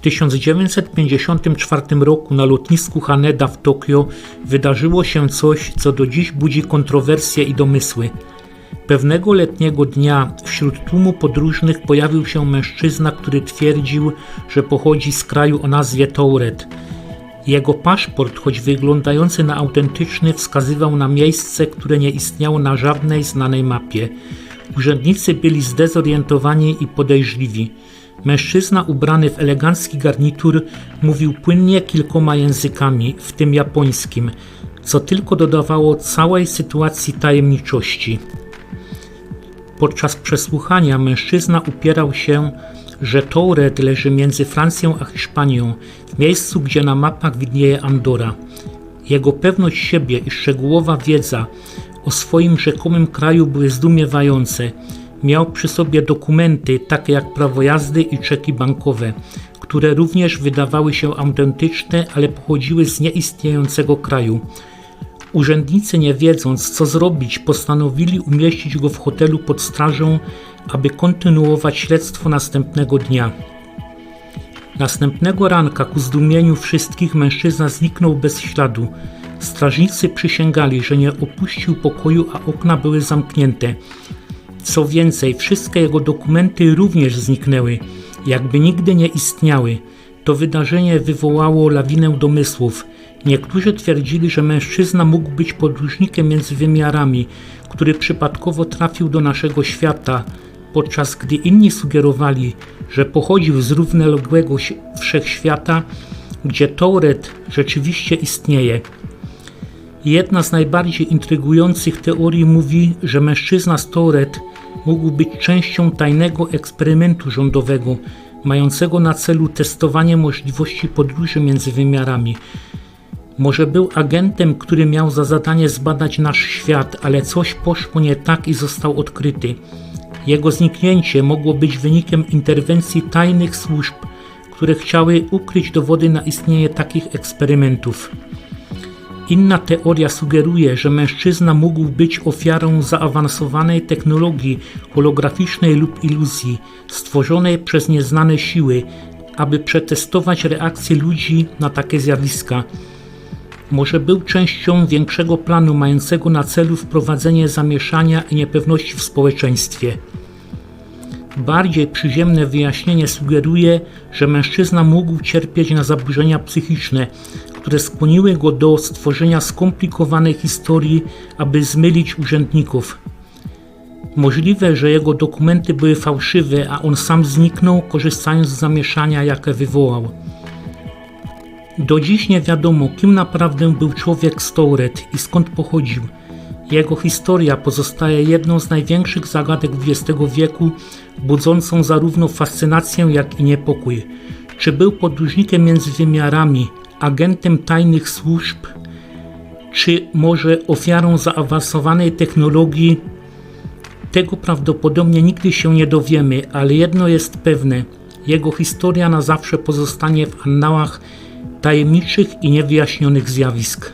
1954 roku na lotnisku Haneda w Tokio wydarzyło się coś, co do dziś budzi kontrowersje i domysły. Pewnego letniego dnia wśród tłumu podróżnych pojawił się mężczyzna, który twierdził, że pochodzi z kraju o nazwie Touret. Jego paszport, choć wyglądający na autentyczny, wskazywał na miejsce, które nie istniało na żadnej znanej mapie. Urzędnicy byli zdezorientowani i podejrzliwi. Mężczyzna ubrany w elegancki garnitur mówił płynnie kilkoma językami, w tym japońskim, co tylko dodawało całej sytuacji tajemniczości. Podczas przesłuchania mężczyzna upierał się, że Touret leży między Francją a Hiszpanią, w miejscu, gdzie na mapach widnieje Andora. Jego pewność siebie i szczegółowa wiedza o swoim rzekomym kraju były zdumiewające. Miał przy sobie dokumenty takie jak prawo jazdy i czeki bankowe, które również wydawały się autentyczne, ale pochodziły z nieistniejącego kraju. Urzędnicy, nie wiedząc co zrobić, postanowili umieścić go w hotelu pod strażą, aby kontynuować śledztwo następnego dnia. Następnego ranka, ku zdumieniu wszystkich, mężczyzna zniknął bez śladu. Strażnicy przysięgali, że nie opuścił pokoju, a okna były zamknięte. Co więcej, wszystkie jego dokumenty również zniknęły, jakby nigdy nie istniały. To wydarzenie wywołało lawinę domysłów. Niektórzy twierdzili, że mężczyzna mógł być podróżnikiem między wymiarami, który przypadkowo trafił do naszego świata, podczas gdy inni sugerowali, że pochodził z równoległego wszechświata, gdzie Touret rzeczywiście istnieje. Jedna z najbardziej intrygujących teorii mówi, że mężczyzna z Touret mógł być częścią tajnego eksperymentu rządowego, mającego na celu testowanie możliwości podróży między wymiarami. Może był agentem, który miał za zadanie zbadać nasz świat, ale coś poszło nie tak i został odkryty. Jego zniknięcie mogło być wynikiem interwencji tajnych służb, które chciały ukryć dowody na istnienie takich eksperymentów. Inna teoria sugeruje, że mężczyzna mógł być ofiarą zaawansowanej technologii holograficznej lub iluzji, stworzonej przez nieznane siły, aby przetestować reakcje ludzi na takie zjawiska. Może był częścią większego planu mającego na celu wprowadzenie zamieszania i niepewności w społeczeństwie. Bardziej przyziemne wyjaśnienie sugeruje, że mężczyzna mógł cierpieć na zaburzenia psychiczne, które skłoniły go do stworzenia skomplikowanej historii, aby zmylić urzędników. Możliwe, że jego dokumenty były fałszywe, a on sam zniknął, korzystając z zamieszania, jakie wywołał. Do dziś nie wiadomo, kim naprawdę był człowiek Stouret i skąd pochodził. Jego historia pozostaje jedną z największych zagadek XX wieku, budzącą zarówno fascynację, jak i niepokój. Czy był podróżnikiem między wymiarami, agentem tajnych służb, czy może ofiarą zaawansowanej technologii? Tego prawdopodobnie nigdy się nie dowiemy, ale jedno jest pewne: jego historia na zawsze pozostanie w annałach tajemniczych i niewyjaśnionych zjawisk.